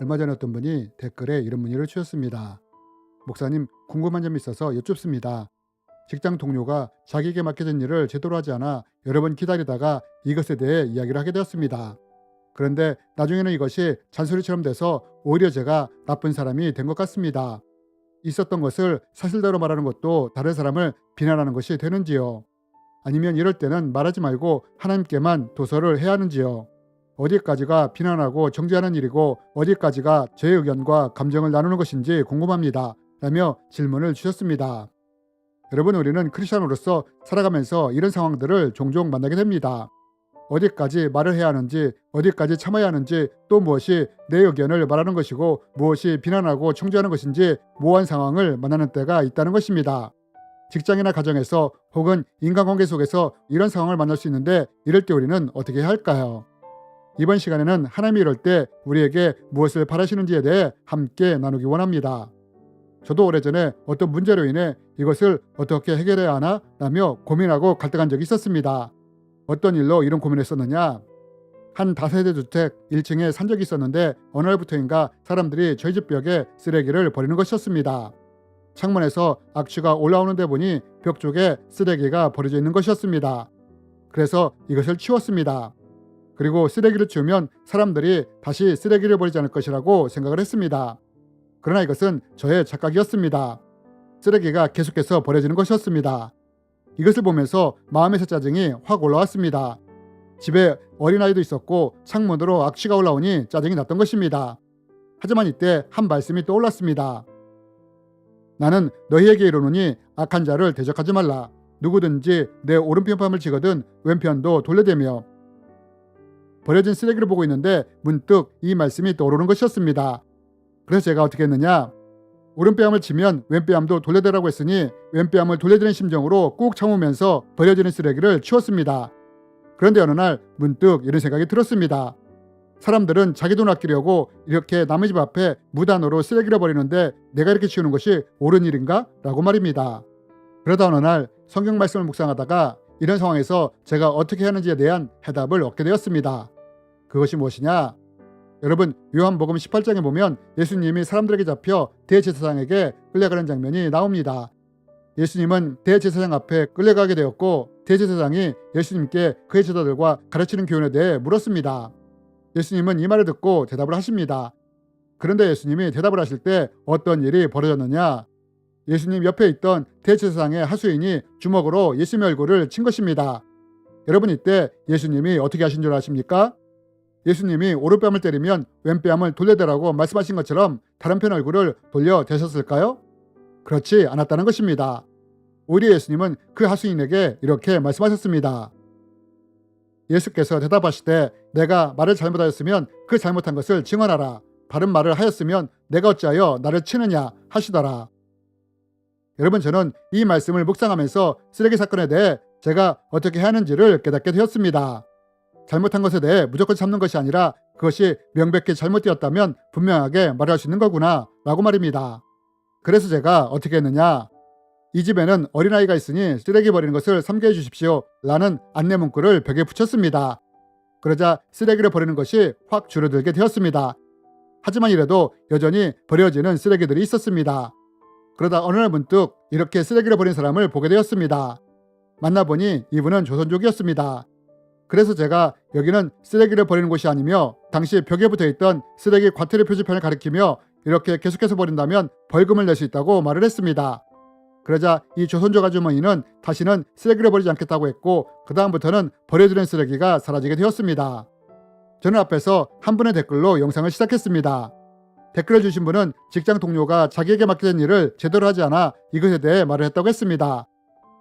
얼마 전에 어떤 분이 댓글에 이런 문의를 주셨습니다. 목사님, 궁금한 점이 있어서 여쭙습니다. 직장 동료가 자기에게 맡겨진 일을 제대로 하지 않아 여러 번 기다리다가 이것에 대해 이야기를 하게 되었습니다. 그런데 나중에는 이것이 잔소리처럼 돼서 오히려 제가 나쁜 사람이 된 것 같습니다. 있었던 것을 사실대로 말하는 것도 다른 사람을 비난하는 것이 되는지요? 아니면 이럴 때는 말하지 말고 하나님께만 도서를 해야 하는지요? 어디까지가 비난하고 정죄하는 일이고 어디까지가 제 의견과 감정을 나누는 것인지 궁금합니다. 라며 질문을 주셨습니다. 여러분 우리는 크리스천으로서 살아가면서 이런 상황들을 종종 만나게 됩니다. 어디까지 말을 해야 하는지, 어디까지 참아야 하는지, 또 무엇이 내 의견을 말하는 것이고 무엇이 비난하고 청주하는 것인지 모호한 상황을 만나는 때가 있다는 것입니다. 직장이나 가정에서 혹은 인간관계 속에서 이런 상황을 만날 수 있는데 이럴 때 우리는 어떻게 해야 할까요? 이번 시간에는 하나님이 이럴 때 우리에게 무엇을 바라시는지에 대해 함께 나누기 원합니다. 저도 오래전에 어떤 문제로 인해 이것을 어떻게 해결해야 하나 라며 고민하고 갈등한 적이 있었습니다. 어떤 일로 이런 고민했었느냐? 한 다세대 주택 1층에 산 적이 있었는데 어느 날부터인가 사람들이 저희 집 벽에 쓰레기를 버리는 것이었습니다. 창문에서 악취가 올라오는데 보니 벽 쪽에 쓰레기가 버려져 있는 것이었습니다. 그래서 이것을 치웠습니다. 그리고 쓰레기를 치우면 사람들이 다시 쓰레기를 버리지 않을 것이라고 생각을 했습니다. 그러나 이것은 저의 착각이었습니다. 쓰레기가 계속해서 버려지는 것이었습니다. 이것을 보면서 마음에서 짜증이 확 올라왔습니다. 집에 어린아이도 있었고 창문으로 악취가 올라오니 짜증이 났던 것입니다. 하지만 이때 한 말씀이 떠올랐습니다. 나는 너희에게 이르노니 악한 자를 대적하지 말라. 누구든지 내 오른편밤을 치거든 왼편도 돌려대며 버려진 쓰레기를 보고 있는데 문득 이 말씀이 떠오르는 것이었습니다. 그래서 제가 어떻게 했느냐? 오른뺨을 치면 왼뺨도 돌려대라고 했으니 왼뺨을 돌려드는 심정으로 꾹 참으면서 버려지는 쓰레기를 치웠습니다. 그런데 어느 날 문득 이런 생각이 들었습니다. 사람들은 자기 돈 아끼려고 이렇게 남의 집 앞에 무단으로 쓰레기를 버리는데 내가 이렇게 치우는 것이 옳은 일인가? 라고 말입니다. 그러다 어느 날 성경 말씀을 묵상하다가 이런 상황에서 제가 어떻게 하는지에 대한 해답을 얻게 되었습니다. 그것이 무엇이냐? 여러분 요한복음 18장에 보면 예수님이 사람들에게 잡혀 대제사장에게 끌려가는 장면이 나옵니다. 예수님은 대제사장 앞에 끌려가게 되었고 대제사장이 예수님께 그의 제자들과 가르치는 교훈에 대해 물었습니다. 예수님은 이 말을 듣고 대답을 하십니다. 그런데 예수님이 대답을 하실 때 어떤 일이 벌어졌느냐? 예수님 옆에 있던 대제사장의 하수인이 주먹으로 예수님의 얼굴을 친 것입니다. 여러분 이때 예수님이 어떻게 하신 줄 아십니까? 예수님이 오른뺨을 때리면 왼뺨을 돌려대라고 말씀하신 것처럼 다른 편 얼굴을 돌려 대셨을까요? 그렇지 않았다는 것입니다. 오히려 예수님은 그 하수인에게 이렇게 말씀하셨습니다. 예수께서 대답하시되 내가 말을 잘못하였으면 그 잘못한 것을 증언하라. 바른 말을 하였으면 내가 어찌하여 나를 치느냐 하시더라. 여러분 저는 이 말씀을 묵상하면서 쓰레기 사건에 대해 제가 어떻게 하는지를 깨닫게 되었습니다. 잘못한 것에 대해 무조건 참는 것이 아니라 그것이 명백히 잘못되었다면 분명하게 말할 수 있는 거구나 라고 말입니다. 그래서 제가 어떻게 했느냐 이 집에는 어린아이가 있으니 쓰레기 버리는 것을 삼가해 주십시오 라는 안내 문구를 벽에 붙였습니다. 그러자 쓰레기를 버리는 것이 확 줄어들게 되었습니다. 하지만 이래도 여전히 버려지는 쓰레기들이 있었습니다. 그러다 어느 날 문득 이렇게 쓰레기를 버린 사람을 보게 되었습니다. 만나보니 이분은 조선족이었습니다. 그래서 제가 여기는 쓰레기를 버리는 곳이 아니며 당시 벽에 붙어 있던 쓰레기 과태료 표지판을 가리키며 이렇게 계속해서 버린다면 벌금을 낼 수 있다고 말을 했습니다. 그러자 이 조선족 아주머니는 다시는 쓰레기를 버리지 않겠다고 했고 그 다음부터는 버려지는 쓰레기가 사라지게 되었습니다. 저는 앞에서 한 분의 댓글로 영상을 시작했습니다. 댓글을 주신 분은 직장 동료가 자기에게 맡겨진 일을 제대로 하지 않아 이것에 대해 말을 했다고 했습니다.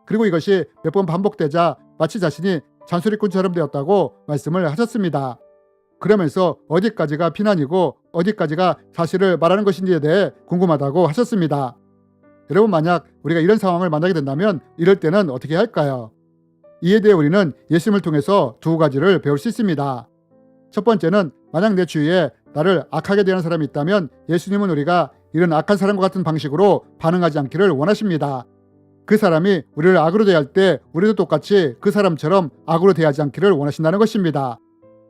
그리고 이것이 몇 번 반복되자 마치 자신이 잔소리꾼처럼 되었다고 말씀을 하셨습니다. 그러면서 어디까지가 비난이고 어디까지가 사실을 말하는 것인지에 대해 궁금하다고 하셨습니다. 여러분 만약 우리가 이런 상황을 만나게 된다면 이럴 때는 어떻게 할까요? 이에 대해 우리는 예수님을 통해서 두 가지를 배울 수 있습니다. 첫 번째는 만약 내 주위에 나를 악하게 대하는 사람이 있다면 예수님은 우리가 이런 악한 사람과 같은 방식으로 반응하지 않기를 원하십니다. 그 사람이 우리를 악으로 대할 때 우리도 똑같이 그 사람처럼 악으로 대하지 않기를 원하신다는 것입니다.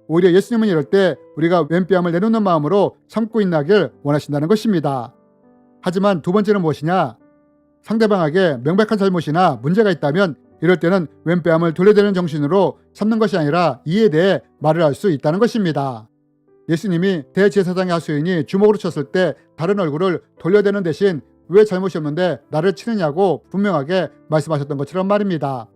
오히려 예수님은 이럴 때 우리가 왼뺨을 내놓는 마음으로 참고 있나길 원하신다는 것입니다. 하지만 두 번째는 무엇이냐? 상대방에게 명백한 잘못이나 문제가 있다면 이럴 때는 왼뺨을 돌려대는 정신으로 참는 것이 아니라 이에 대해 말을 할 수 있다는 것입니다. 예수님이 대제사장의 하수인이 주먹으로 쳤을 때 다른 얼굴을 돌려대는 대신 왜 잘못이 없는데 나를 치느냐고 분명하게 말씀하셨던 것처럼 말입니다.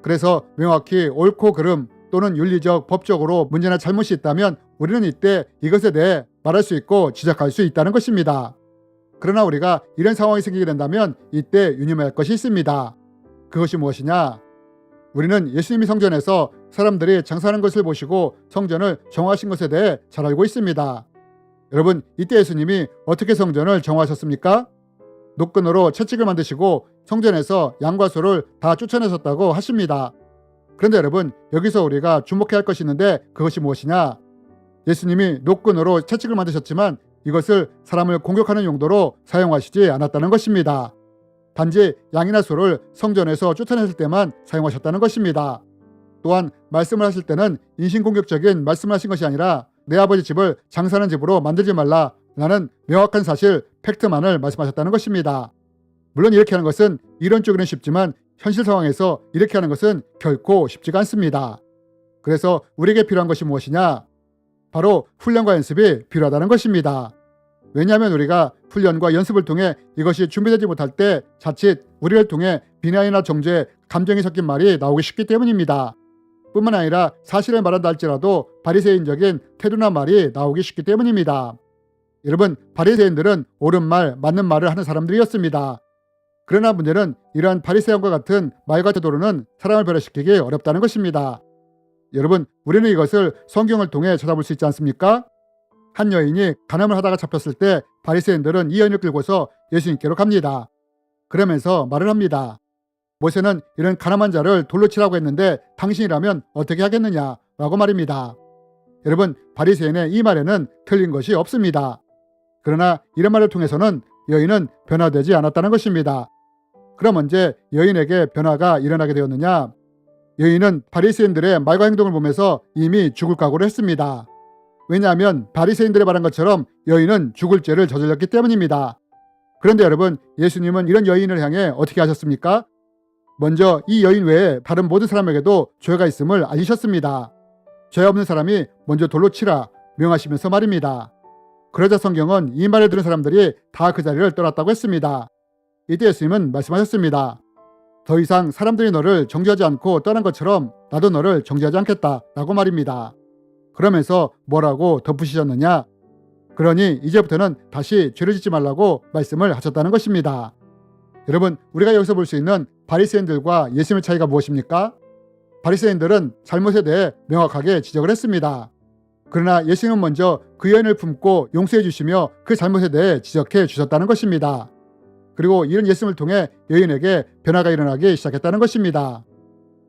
그래서 명확히 옳고 그름 또는 윤리적 법적으로 문제나 잘못이 있다면 우리는 이때 이것에 대해 말할 수 있고 지적할 수 있다는 것입니다. 그러나 우리가 이런 상황이 생기게 된다면 이때 유념해야 할 것이 있습니다. 그것이 무엇이냐? 우리는 예수님이 성전에서 사람들이 장사하는 것을 보시고 성전을 정화하신 것에 대해 잘 알고 있습니다. 여러분, 이때 예수님이 어떻게 성전을 정화하셨습니까? 노끈으로 채찍을 만드시고 성전에서 양과 소를 다 쫓아내셨다고 하십니다. 그런데 여러분, 여기서 우리가 주목해야 할 것이 있는데 그것이 무엇이냐? 예수님이 노끈으로 채찍을 만드셨지만 이것을 사람을 공격하는 용도로 사용하시지 않았다는 것입니다. 단지 양이나 소를 성전에서 쫓아냈을 때만 사용하셨다는 것입니다. 또한 말씀을 하실 때는 인신공격적인 말씀을 하신 것이 아니라 내 아버지 집을 장사하는 집으로 만들지 말라 라는 명확한 사실, 팩트만을 말씀하셨다는 것입니다. 물론 이렇게 하는 것은 이론적으로는 쉽지만 현실 상황에서 이렇게 하는 것은 결코 쉽지가 않습니다. 그래서 우리에게 필요한 것이 무엇이냐? 바로 훈련과 연습이 필요하다는 것입니다. 왜냐하면 우리가 훈련과 연습을 통해 이것이 준비되지 못할 때 자칫 우리를 통해 비난이나 정죄, 감정이 섞인 말이 나오기 쉽기 때문입니다. 뿐만 아니라 사실을 말한다 할지라도 바리새인적인 태도나 말이 나오기 쉽기 때문입니다. 여러분, 바리새인들은 옳은 말, 맞는 말을 하는 사람들이었습니다. 그러나 문제는 이러한 바리새인과 같은 말과 태도로는 사람을 변화시키기 어렵다는 것입니다. 여러분, 우리는 이것을 성경을 통해 찾아볼 수 있지 않습니까? 한 여인이 간암을 하다가 잡혔을 때 바리새인들은 이 여인을 끌고서 예수님께로 갑니다. 그러면서 말을 합니다. 모세는 이런 가난한 자를 돌로 치라고 했는데 당신이라면 어떻게 하겠느냐라고 말입니다. 여러분, 바리새인의 이 말에는 틀린 것이 없습니다. 그러나 이런 말을 통해서는 여인은 변화되지 않았다는 것입니다. 그럼 언제 여인에게 변화가 일어나게 되었느냐? 여인은 바리새인들의 말과 행동을 보면서 이미 죽을 각오를 했습니다. 왜냐하면 바리새인들의 말한 것처럼 여인은 죽을 죄를 저질렀기 때문입니다. 그런데 여러분, 예수님은 이런 여인을 향해 어떻게 하셨습니까? 먼저 이 여인 외에 다른 모든 사람에게도 죄가 있음을 알리셨습니다. 죄 없는 사람이 먼저 돌로 치라 명하시면서 말입니다. 그러자 성경은 이 말을 들은 사람들이 다 그 자리를 떠났다고 했습니다. 이때 예수님은 말씀하셨습니다. 더 이상 사람들이 너를 정죄하지 않고 떠난 것처럼 나도 너를 정죄하지 않겠다 라고 말입니다. 그러면서 뭐라고 덧붙이셨느냐? 그러니 이제부터는 다시 죄를 짓지 말라고 말씀을 하셨다는 것입니다. 여러분, 우리가 여기서 볼 수 있는 바리새인들과 예수님의 차이가 무엇입니까? 바리새인들은 잘못에 대해 명확하게 지적을 했습니다. 그러나 예수님은 먼저 그 여인을 품고 용서해 주시며 그 잘못에 대해 지적해 주셨다는 것입니다. 그리고 이런 예수님을 통해 여인에게 변화가 일어나기 시작했다는 것입니다.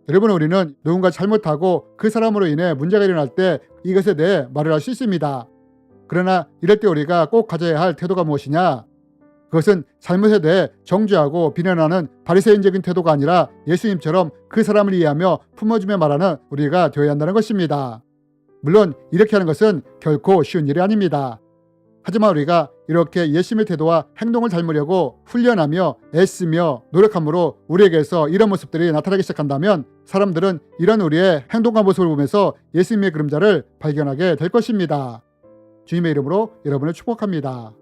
여러분 우리는 누군가 잘못하고 그 사람으로 인해 문제가 일어날 때 이것에 대해 말을 할 수 있습니다. 그러나 이럴 때 우리가 꼭 가져야 할 태도가 무엇이냐? 그것은 잘못에 대해 정죄하고 비난하는 바리새인적인 태도가 아니라 예수님처럼 그 사람을 이해하며 품어주며 말하는 우리가 되어야 한다는 것입니다. 물론 이렇게 하는 것은 결코 쉬운 일이 아닙니다. 하지만 우리가 이렇게 예수님의 태도와 행동을 닮으려고 훈련하며 애쓰며 노력함으로 우리에게서 이런 모습들이 나타나기 시작한다면 사람들은 이런 우리의 행동과 모습을 보면서 예수님의 그림자를 발견하게 될 것입니다. 주님의 이름으로 여러분을 축복합니다.